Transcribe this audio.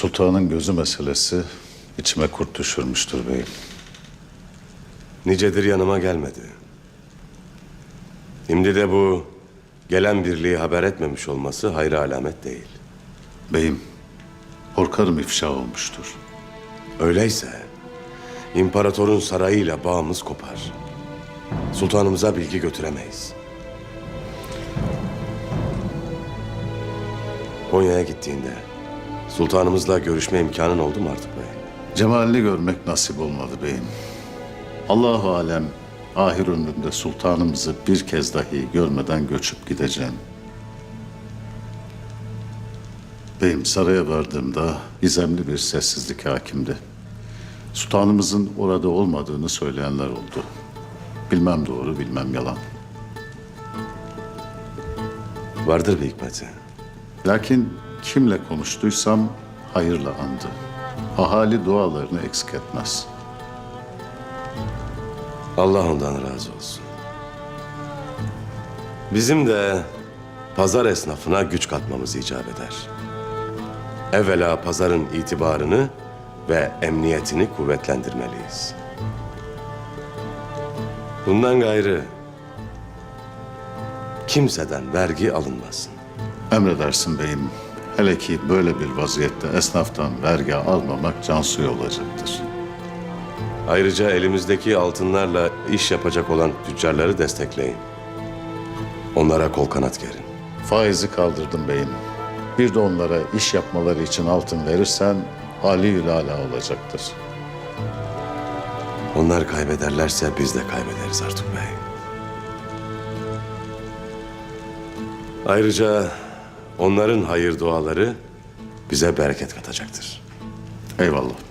Sultanın gözü meselesi içime kurt düşürmüştür beyim. Nicedir yanıma gelmedi. Şimdi de bu gelen birliği haber etmemiş olması hayra alamet değil. Beyim, korkarım ifşa olmuştur. Öyleyse imparatorun sarayıyla bağımız kopar. Sultanımıza bilgi götüremeyiz. Konya'ya gittiğinde sultanımızla görüşme imkanın oldu mu artık bey? Cemalini görmek nasip olmadı beyim. Allahu alem ahir ömrümde sultanımızı bir kez dahi görmeden göçüp gideceğim. Beyim saraya vardığımda gizemli bir sessizlik hakimdi. Sultanımızın orada olmadığını söyleyenler oldu. Bilmem doğru, bilmem yalan. Vardır bir hikmeti. Lakin kimle konuştuysam hayırla andı. Ahali dualarını eksik etmez. Allah ondan razı olsun. Bizim de pazar esnafına güç katmamız icap eder. Evvela pazarın itibarını ve emniyetini kuvvetlendirmeliyiz. Bundan gayrı kimseden vergi alınmasın. Emredersin beyim. Hele ki böyle bir vaziyette esnaftan vergi almamak can suyu olacaktır. Ayrıca elimizdeki altınlarla iş yapacak olan tüccarları destekleyin. Onlara kol kanat gerin. Faizi kaldırdım beyim. Bir de onlara iş yapmaları için altın verirsen Ali ala olacaktır. Onlar kaybederlerse biz de kaybederiz Artuk Bey. Ayrıca onların hayır duaları bize bereket katacaktır. Eyvallah.